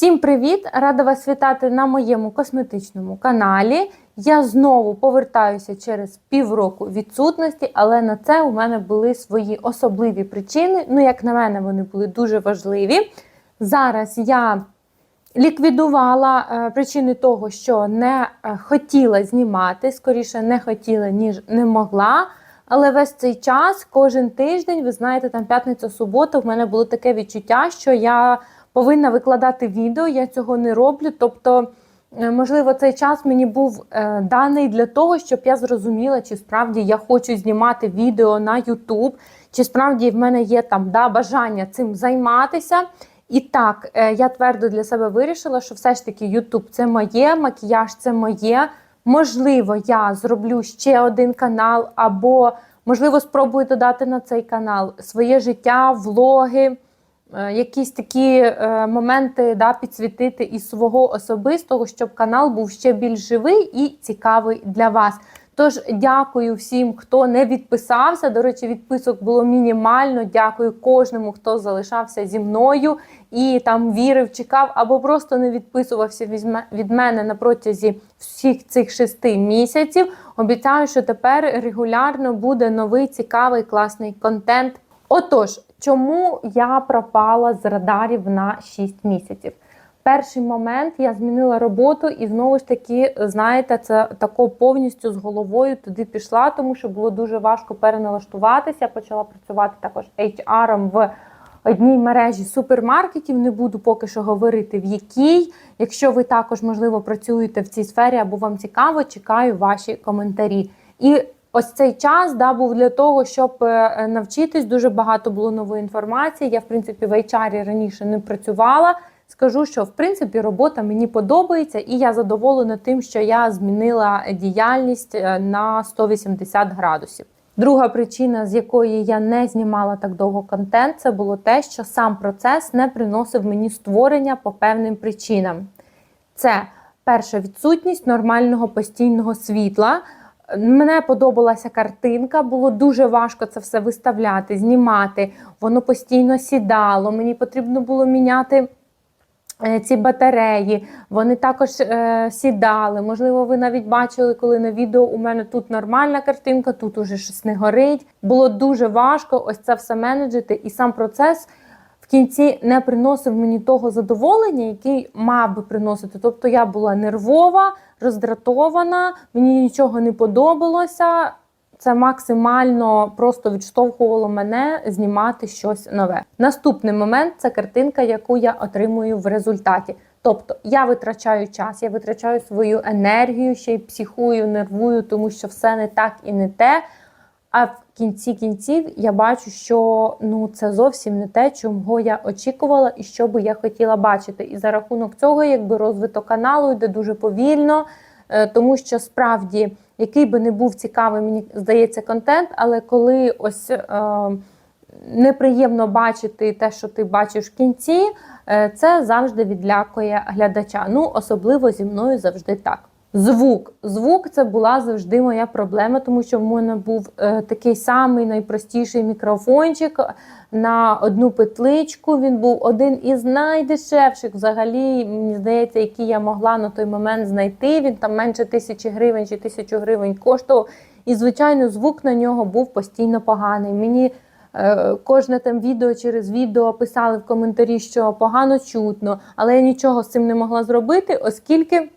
Всім привіт! Рада вас вітати на моєму косметичному каналі. Я знову повертаюся через півроку відсутності, але на це у мене були свої особливі причини. Ну, як на мене, вони були дуже важливі. Зараз я ліквідувала е, причини того, що не е, хотіла знімати, скоріше не хотіла, ніж не могла. Але весь цей час, кожен тиждень, ви знаєте, там п'ятниця, субота, в мене було таке відчуття, що я повинна викладати відео, я цього не роблю. Тобто, е, можливо, цей час мені був е, даний для того, щоб я зрозуміла, чи справді я хочу знімати відео на YouTube, чи справді в мене є там да, бажання цим займатися. І так, е, я твердо для себе вирішила, що все ж таки YouTube це моє, макіяж це моє. Можливо, я зроблю ще один канал, або, можливо, спробую додати на цей канал своє життя, влоги, якісь такі е, моменти да, підсвітити із свого особистого, щоб канал був ще більш живий і цікавий для вас. Тож дякую всім, хто не відписався. До речі, відписок було мінімально. Дякую кожному, хто залишався зі мною і там вірив, чекав або просто не відписувався від мене на протязі всіх цих шести місяців. Обіцяю, що тепер регулярно буде новий цікавий класний контент. Отож, чому я пропала з радарів на 6 місяців? Перший момент я змінила роботу і знову ж таки, знаєте, це тако повністю з головою туди пішла, тому що було дуже важко переналаштуватися. Я почала працювати також HR в одній мережі супермаркетів. Не буду поки що говорити в якій. Якщо ви також, можливо, працюєте в цій сфері або вам цікаво, чекаю ваші коментарі. І Ось цей час да, був для того, щоб е, навчитись. Дуже багато було нової інформації. Я, в принципі, в HR раніше не працювала. Скажу, що в принципі робота мені подобається, і я задоволена тим, що я змінила діяльність е, на 180 градусів. Друга причина, з якої я не знімала так довго контент, це було те, що сам процес не приносив мені створення по певним причинам. Це перша відсутність нормального постійного світла. Мене подобалася картинка, було дуже важко це все виставляти, знімати. Воно постійно сідало. Мені потрібно було міняти. Е, ці батареї, вони також е, сідали. Можливо, ви навіть бачили, коли на відео у мене тут нормальна картинка, тут уже щось не горить. Було дуже важко ось це все менеджити, і сам процес кінці не приносив мені того задоволення, який мав би приносити. Тобто я була нервова, роздратована, мені нічого не подобалося це максимально просто відштовхувало мене знімати щось нове. Наступний момент це картинка, яку я отримую в результаті. Тобто я витрачаю час, я витрачаю свою енергію, ще й психую, нервую, тому що все не так і не те. А кінці кінців я бачу, що ну це зовсім не те, чого я очікувала і що би я хотіла бачити. І за рахунок цього, якби розвиток каналу йде дуже повільно, е, тому що справді який би не був цікавий, мені здається, контент, але коли ось е, неприємно бачити те, що ти бачиш в кінці, е, це завжди відлякує глядача. Ну, особливо зі мною завжди так. Звук. Звук це була завжди моя проблема, тому що в мене був е, такий самий найпростіший мікрофончик на одну петличку. Він був один із найдешевших, взагалі, мені здається, який я могла на той момент знайти. Він там менше тисячі гривень чи тисячу гривень коштував. І, звичайно, звук на нього був постійно поганий. Мені е, Кожне там відео через відео писали в коментарі, що погано чутно, але я нічого з цим не могла зробити, оскільки.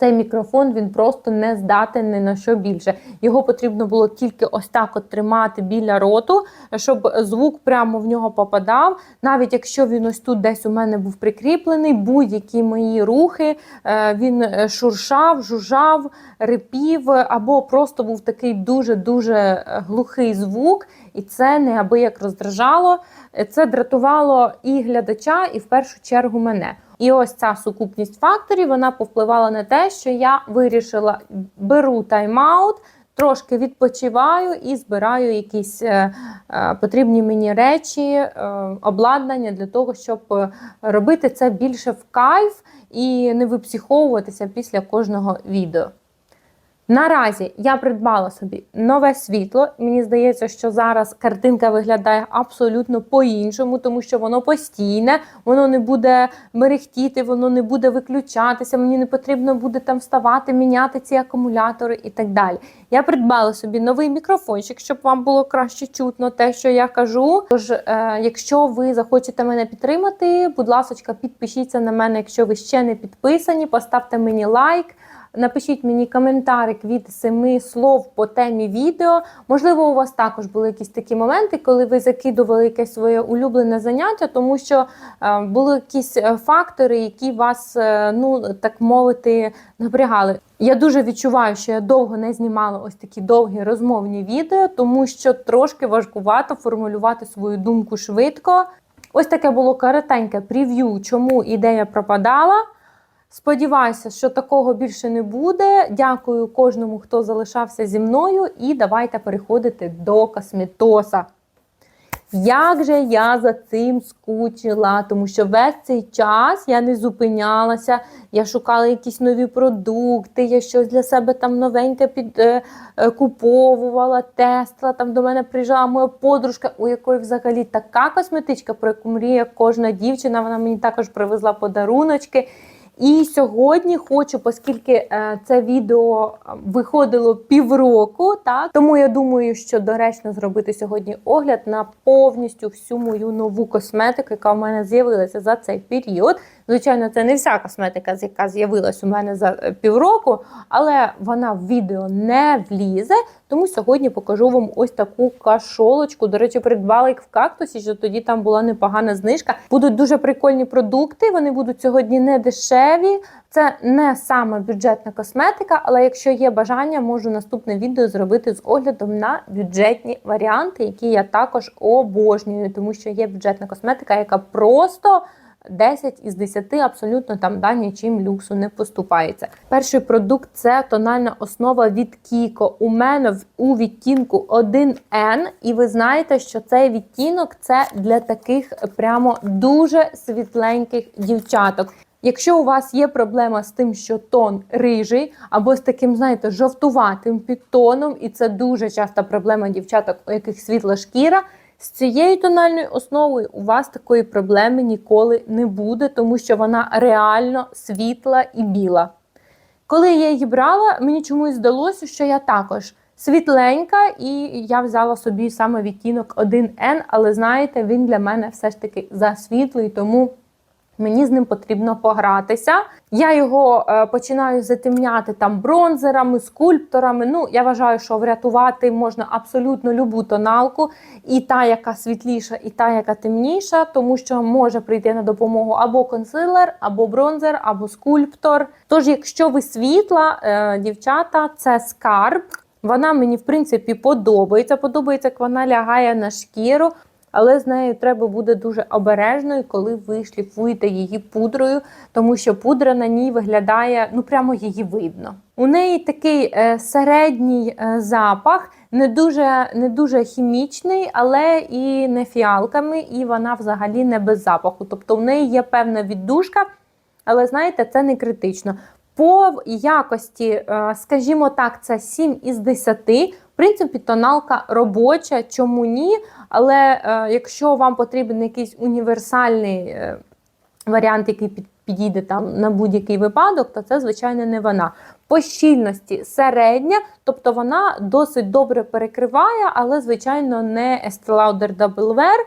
Цей мікрофон він просто не здатен ні на що більше. Його потрібно було тільки ось так от тримати біля роту, щоб звук прямо в нього попадав. Навіть якщо він ось тут десь у мене був прикріплений, будь-які мої рухи, е, він е, шуршав, жужжав, рипів, або просто був такий дуже-дуже е, глухий звук, і це неабияк роздражало. Це дратувало і глядача, і в першу чергу мене. І ось ця сукупність факторів вона повпливала на те, що я вирішила беру тайм-аут, трошки відпочиваю і збираю якісь е, е, потрібні мені речі, е, обладнання для того, щоб робити це більше в кайф і не випсиховуватися після кожного відео. Наразі я придбала собі нове світло. Мені здається, що зараз картинка виглядає абсолютно по-іншому, тому що воно постійне, воно не буде мерехтіти, воно не буде виключатися. Мені не потрібно буде там вставати, міняти ці акумулятори і так далі. Я придбала собі новий мікрофончик, щоб вам було краще чутно те, що я кажу. Тож, е, якщо ви захочете мене підтримати, будь ласка, підпишіться на мене, якщо ви ще не підписані, поставте мені лайк. Напишіть мені коментарик від семи слов по темі відео. Можливо, у вас також були якісь такі моменти, коли ви закидували якесь своє улюблене заняття, тому що е, були якісь е, фактори, які вас, е, ну так мовити, напрягали. Я дуже відчуваю, що я довго не знімала ось такі довгі розмовні відео, тому що трошки важкувато формулювати свою думку швидко. Ось таке було коротеньке прев'ю, чому ідея пропадала. Сподіваюся, що такого більше не буде. Дякую кожному, хто залишався зі мною, і давайте переходити до косметоса. Як же я за цим скучила, тому що весь цей час я не зупинялася, я шукала якісь нові продукти, я щось для себе там новеньке під, е, е, тестила. Там до мене приїжджала моя подружка, у якої взагалі така косметичка, про яку мріє кожна дівчина. Вона мені також привезла подаруночки. І сьогодні хочу, оскільки е, це відео виходило півроку, так тому я думаю, що доречно зробити сьогодні огляд на повністю всю мою нову косметику, яка в мене з'явилася за цей період. Звичайно, це не вся косметика, яка з'явилась у мене за е, півроку, але вона в відео не влізе. Тому сьогодні покажу вам ось таку кашолочку. До речі, придбала їх в кактусі, що тоді там була непогана знижка. Будуть дуже прикольні продукти. Вони будуть сьогодні не дешеві. Це не саме бюджетна косметика, але якщо є бажання, можу наступне відео зробити з оглядом на бюджетні варіанти, які я також обожнюю, тому що є бюджетна косметика, яка просто. 10 із 10 абсолютно там да, нічим люксу не поступається. Перший продукт це тональна основа від Kiko. У мене в- у відтінку 1N, і ви знаєте, що цей відтінок це для таких прямо дуже світленьких дівчаток. Якщо у вас є проблема з тим, що тон рижий, або з таким, знаєте, жовтуватим підтоном, і це дуже часта проблема дівчаток, у яких світла шкіра. З цією тональною основою у вас такої проблеми ніколи не буде, тому що вона реально світла і біла. Коли я її брала, мені чомусь здалося, що я також світленька, і я взяла собі саме відтінок 1N, але знаєте, він для мене все ж таки засвітлий, тому Мені з ним потрібно погратися. Я його е, починаю затемняти там бронзерами, скульпторами. Ну, я вважаю, що врятувати можна абсолютно любу тоналку, і та, яка світліша, і та, яка темніша, тому що може прийти на допомогу або консилер, або бронзер, або скульптор. Тож, якщо ви світла, е, дівчата, це скарб. Вона мені в принципі подобається. Подобається, як вона лягає на шкіру. Але з нею треба буде дуже обережною, коли ви шліфуєте її пудрою, тому що пудра на ній виглядає, ну прямо її видно. У неї такий е, середній е, запах, не дуже, не дуже хімічний, але і не фіалками, і вона взагалі не без запаху. Тобто в неї є певна віддушка, але знаєте, це не критично. По якості, е, скажімо так, це 7 із 10. В принципі, тоналка робоча, чому ні? Але е, якщо вам потрібен якийсь універсальний е, варіант, який підійде там на будь-який випадок, то це, звичайно, не вона. По щільності середня, тобто вона досить добре перекриває, але, звичайно, не Estee Lauder Double Wear.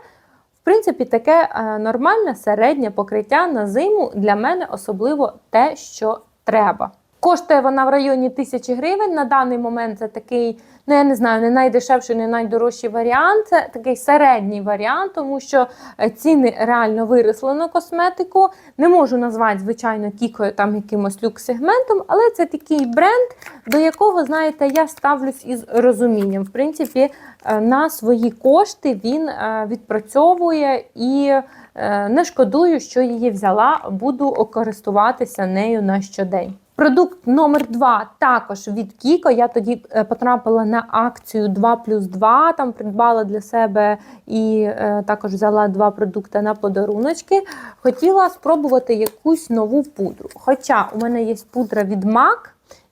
В принципі, таке нормальне середнє покриття на зиму для мене особливо те, що треба. Коштує вона в районі тисячі гривень. На даний момент це такий, ну я не знаю, не найдешевший, не найдорожчий варіант. Це такий середній варіант, тому що е, ціни реально виросли на косметику. Не можу назвати, звичайно, кікою там якимось люкс-сегментом, але це такий бренд, до якого, знаєте, я ставлюсь із розумінням. В принципі, е, на свої кошти він е, відпрацьовує і не шкодую, що її взяла, буду користуватися нею на щодень. Продукт номер 2 також від Кіко. Я тоді е, потрапила на акцію 2 плюс 2, там придбала для себе і е, також взяла два продукти на подаруночки. Хотіла спробувати якусь нову пудру. Хоча у мене є пудра від MAC,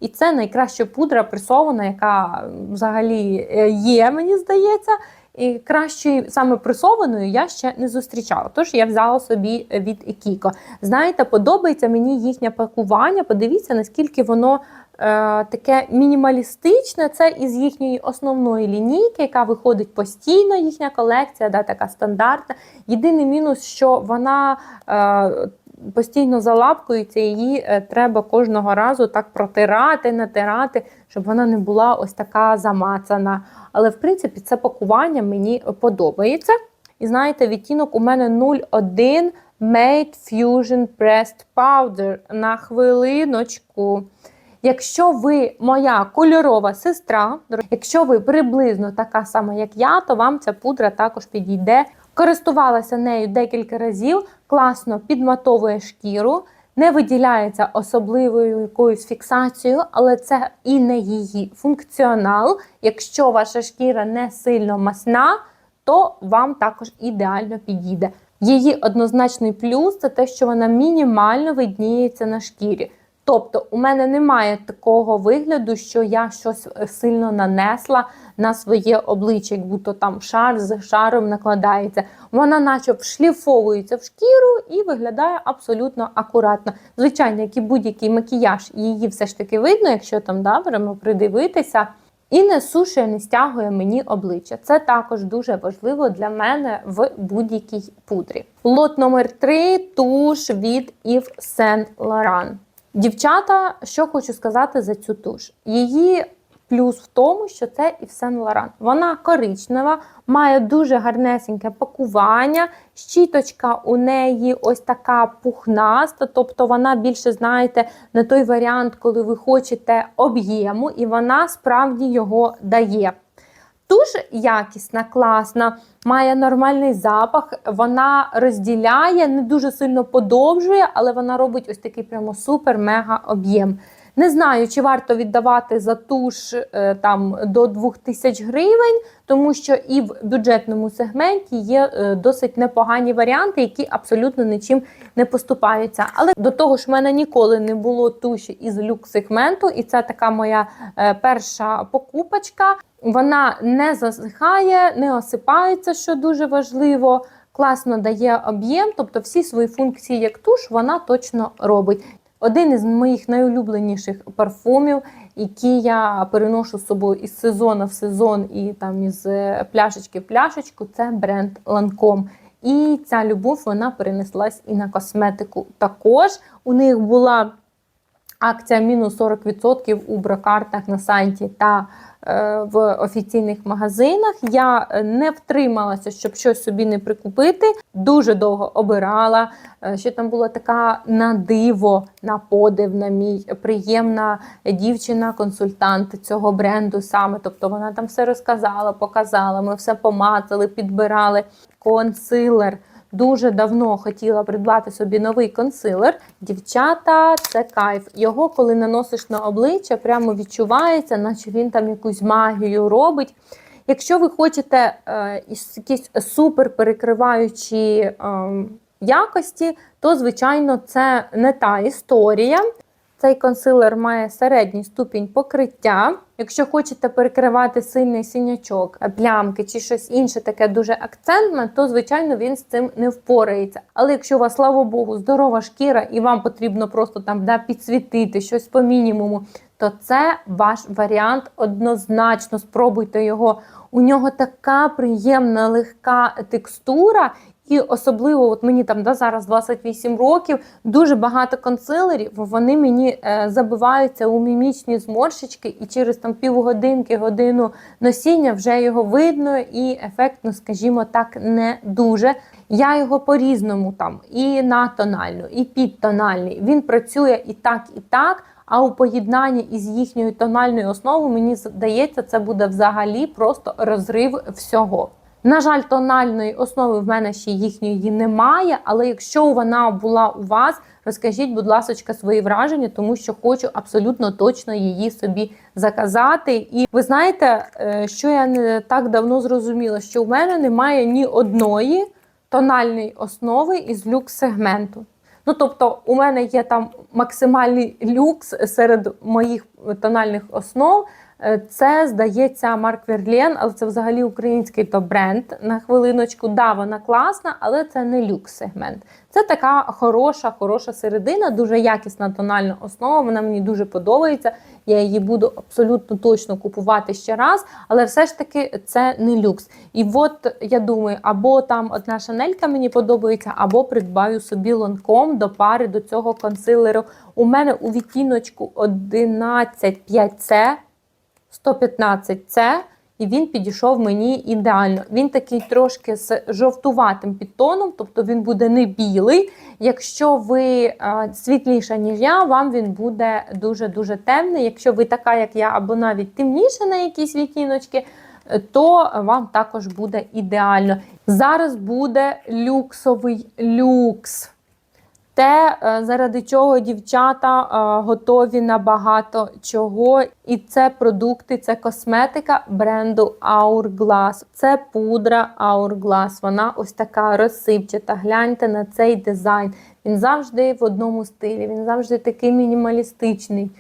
І це найкраща пудра пресована, яка взагалі е, є, мені здається. І кращої саме пресованою я ще не зустрічала. Тож я взяла собі від Екіко. Знаєте, подобається мені їхнє пакування. Подивіться, наскільки воно е, таке мінімалістичне. Це із їхньої основної лінійки, яка виходить постійно. Їхня колекція, да, така стандартна. Єдиний мінус, що вона. Е, Постійно залапкується, її е, треба кожного разу так протирати, натирати, щоб вона не була ось така замацана. Але, в принципі, це пакування мені подобається. І знаєте, відтінок у мене 01 Made Fusion Pressed Powder на хвилиночку. Якщо ви моя кольорова сестра, якщо ви приблизно така сама, як я, то вам ця пудра також підійде. Користувалася нею декілька разів, класно підматовує шкіру, не виділяється особливою якоюсь фіксацією, але це і не її функціонал. Якщо ваша шкіра не сильно масна, то вам також ідеально підійде. Її однозначний плюс це те, що вона мінімально видніється на шкірі. Тобто, у мене немає такого вигляду, що я щось сильно нанесла на своє обличчя, як будто там шар з шаром накладається. Вона, наче вшліфовується в шкіру і виглядає абсолютно акуратно. Звичайно, як і будь-який макіяж, її все ж таки видно, якщо там да, беремо придивитися. І не сушує, не стягує мені обличчя. Це також дуже важливо для мене в будь-якій пудрі. Лот номер 3 туш від Yves Saint Laurent. Дівчата, що хочу сказати за цю туш. Її плюс в тому, що це Yves Saint Laurent. Вона коричнева, має дуже гарнесеньке пакування. Щіточка у неї ось така пухнаста, тобто вона більше, знаєте, не той варіант, коли ви хочете об'єму, і вона справді його дає. Дуже якісна, класна, має нормальний запах, вона розділяє, не дуже сильно подовжує, але вона робить ось такий прямо супер-мега об'єм. Не знаю, чи варто віддавати за туш е, там до 2000 гривень, тому що і в бюджетному сегменті є е, досить непогані варіанти, які абсолютно нічим не поступаються. Але до того ж, в мене ніколи не було туші із люкс-сегменту, і це така моя е, перша покупочка. Вона не засихає, не осипається, що дуже важливо. Класно дає об'єм, тобто всі свої функції як туш вона точно робить. Один із моїх найулюбленіших парфумів, які я переношу з собою із сезону в сезон і там із е, пляшечки в пляшечку, це бренд Lancome. І ця любов вона перенеслась і на косметику. Також у них була акція мінус 40% у брокартах на сайті та е, в офіційних магазинах. Я не втрималася, щоб щось собі не прикупити. Дуже довго обирала. Е, ще там була така на диво, на подив, на мій приємна дівчина-консультант цього бренду саме. Тобто вона там все розказала, показала. Ми все помацали, підбирали консилер. Дуже давно хотіла придбати собі новий консилер. Дівчата, це кайф. Його, коли наносиш на обличчя, прямо відчувається, наче він там якусь магію робить. Якщо ви хочете е, якісь супер перекриваючі е, якості, то, звичайно, це не та історія. Цей консилер має середній ступінь покриття. Якщо хочете перекривати сильний синячок, плямки чи щось інше таке дуже акцентне, то звичайно він з цим не впорається. Але якщо у вас, слава Богу, здорова шкіра і вам потрібно просто там да, підсвітити щось по мінімуму, то це ваш варіант. Однозначно спробуйте його. У нього така приємна легка текстура, і особливо, от мені там да, зараз 28 років, дуже багато консилерів, вони мені е, забиваються у мімічні зморшечки, і через там півгодинки, годину носіння вже його видно і ефектно, скажімо так, не дуже. Я його по-різному там і на тональну, і підтональний. Він працює і так, і так. А у поєднанні із їхньою тональною основою, мені здається, це буде взагалі просто розрив всього. На жаль, тональної основи в мене ще їхньої немає, але якщо вона була у вас, розкажіть, будь ласка, свої враження, тому що хочу абсолютно точно її собі заказати. І ви знаєте, е, що я не так давно зрозуміла, що в мене немає ні одної тональної основи із люкс-сегменту. Ну тобто, у мене є там максимальний люкс серед моїх тональних основ. Е, Це здається Марк Верлен, але це взагалі український то бренд. На хвилиночку, да, вона класна, але це не люкс сегмент. Це така хороша, хороша середина, дуже якісна тональна основа. Вона мені дуже подобається. Я її буду абсолютно точно купувати ще раз, але все ж таки це не люкс. І от я думаю, або там одна шанелька мені подобається, або придбаю собі лонком до пари до цього консилеру. У мене у відтіночку 115 115C, і він підійшов мені ідеально. Він такий трошки з жовтуватим підтоном, тобто він буде не білий. Якщо ви світліша, ніж я, вам він буде дуже-дуже темний. Якщо ви така, як я, або навіть темніша на якісь відтіночки, то вам також буде ідеально. Зараз буде люксовий люкс. Те, е, заради чого дівчата е, готові на багато чого. І це продукти, це косметика бренду Hourglass. Це пудра Hourglass. Вона ось така розсипчата. Гляньте на цей дизайн. Він завжди в одному стилі, він завжди такий мінімалістичний.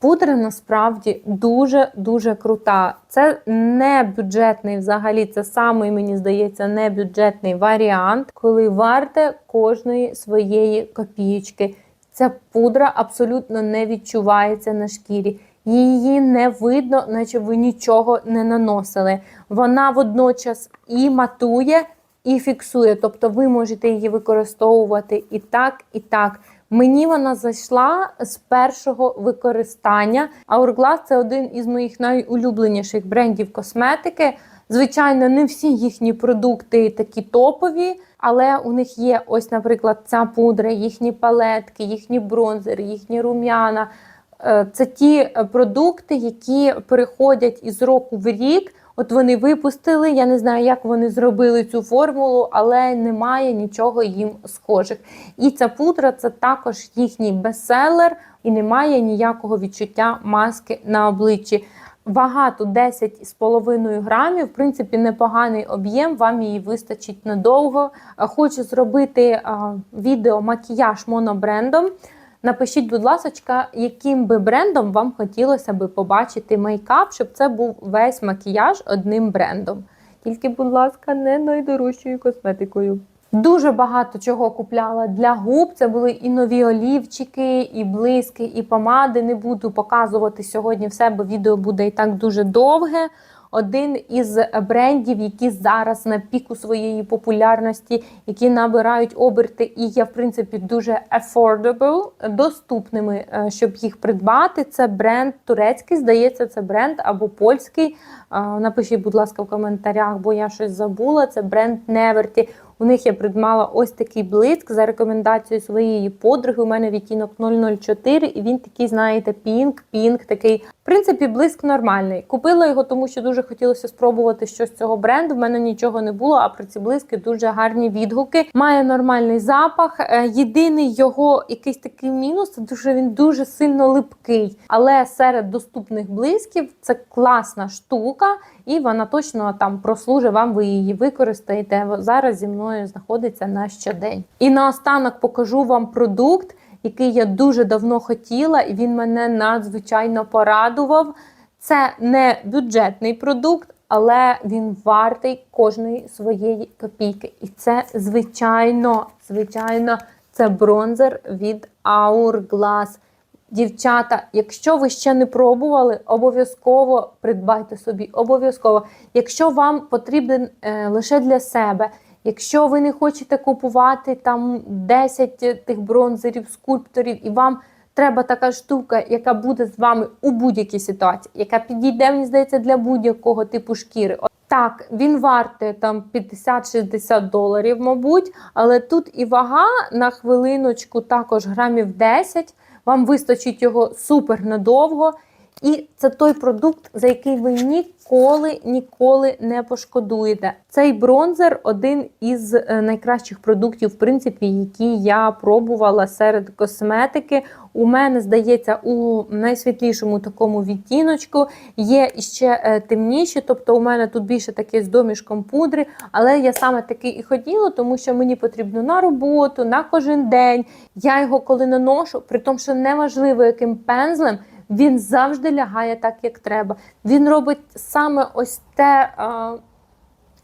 Пудра насправді дуже-дуже крута. Це не бюджетний взагалі, це самий, мені здається, не бюджетний варіант, коли варте кожної своєї копієчки. Ця пудра абсолютно не відчувається на шкірі. Її не видно, наче ви нічого не наносили. Вона водночас і матує, і фіксує. Тобто ви можете її використовувати і так, і так. Мені вона зайшла з першого використання. Hourglass – це один із моїх найулюбленіших брендів косметики. Звичайно, не всі їхні продукти такі топові, але у них є ось, наприклад, ця пудра, їхні палетки, їхні бронзери, їхні рум'яна. Е, Це ті е, продукти, які переходять із року в рік. От вони випустили. Я не знаю, як вони зробили цю формулу, але немає нічого їм схожих. І ця пудра це також їхній бестселер, і немає ніякого відчуття маски на обличчі. Вага тут 10,5 грамів, в принципі, непоганий об'єм, вам її вистачить надовго. Хочу зробити а, відео макіяж монобрендом. Напишіть, будь ласка, яким би брендом вам хотілося би побачити мейкап, щоб це був весь макіяж одним брендом. Тільки, будь ласка, не найдорожчою косметикою. Дуже багато чого купляла для губ. Це були і нові олівчики, і блиски, і помади. Не буду показувати сьогодні все, бо відео буде і так дуже довге. Один із брендів, які зараз на піку своєї популярності, які набирають оберти і є, в принципі, дуже affordable, доступними, е, щоб їх придбати. Це бренд турецький, здається, це бренд або польський. Е, Напишіть, будь ласка, в коментарях, бо я щось забула. Це бренд Neverty. У них я придбала ось такий блиск за рекомендацією своєї подруги. У мене відтінок 004, і він такий, знаєте, пінк, пінк, такий. В принципі, блиск нормальний. Купила його, тому що дуже хотілося спробувати щось цього бренду. В мене нічого не було, а про ці блиски дуже гарні відгуки. Має нормальний запах. Е, Єдиний його якийсь такий мінус, це дуже він дуже сильно липкий. Але серед доступних блисків це класна штука, і вона точно там прослужить вам. Ви її використаєте. Зараз зі мною знаходиться на щодень. І наостанок покажу вам продукт який я дуже давно хотіла, і він мене надзвичайно порадував. Це не бюджетний продукт, але він вартий кожної своєї копійки. І це, звичайно, звичайно, це бронзер від Hourglass. Дівчата, якщо ви ще не пробували, обов'язково придбайте собі. Обов'язково. Якщо вам потрібен е, лише для себе, якщо ви не хочете купувати там 10 тих бронзерів, скульпторів, і вам треба така штука, яка буде з вами у будь-якій ситуації, яка підійде, мені здається, для будь-якого типу шкіри. Так, він вартує там 50-60 доларів, мабуть, але тут і вага на хвилиночку також грамів 10. Вам вистачить його супер надовго. І це той продукт, за який ви ніколи ніколи не пошкодуєте. Цей бронзер один із е, найкращих продуктів, в принципі, які я пробувала серед косметики. У мене здається, у найсвітлішому такому відтіночку є іще е, темніші, тобто у мене тут більше таке з домішком пудри, але я саме такий і хотіла, тому що мені потрібно на роботу, на кожен день. Я його коли наношу, при тому, що неважливо, яким пензлем. Він завжди лягає так, як треба. Він робить саме ось те. а,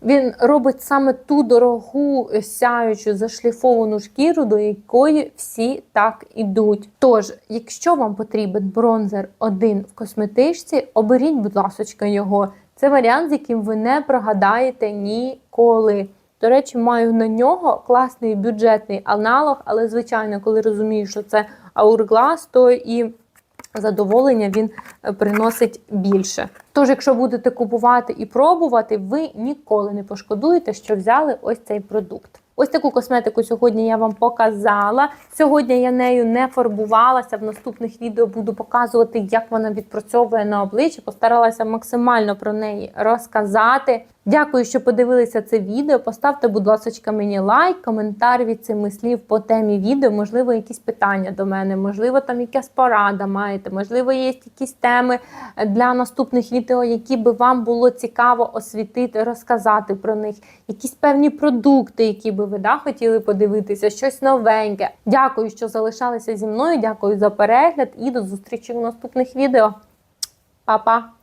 він робить саме ту дорогу сяючу зашліфовану шкіру, до якої всі так ідуть. Тож, якщо вам потрібен бронзер один в косметичці, оберіть, будь ласка, його. Це варіант, з яким ви не прогадаєте ніколи. До речі, маю на нього класний бюджетний аналог, але, звичайно, коли розумію, що це Hourglass, то і задоволення він е, приносить більше. Тож, якщо будете купувати і пробувати, ви ніколи не пошкодуєте, що взяли ось цей продукт. Ось таку косметику сьогодні я вам показала. Сьогодні я нею не фарбувалася. В наступних відео буду показувати, як вона відпрацьовує на обличчі. Постаралася максимально про неї розказати. Дякую, що подивилися це відео. Поставте, будь ласка, мені лайк, коментар від цими слів по темі відео. Можливо, якісь питання до мене, можливо, там якась порада маєте, можливо, є якісь теми для наступних відео, які би вам було цікаво освітити, розказати про них, якісь певні продукти, які би ви да, хотіли подивитися, щось новеньке. Дякую, що залишалися зі мною. Дякую за перегляд і до зустрічі в наступних відео. Па-па!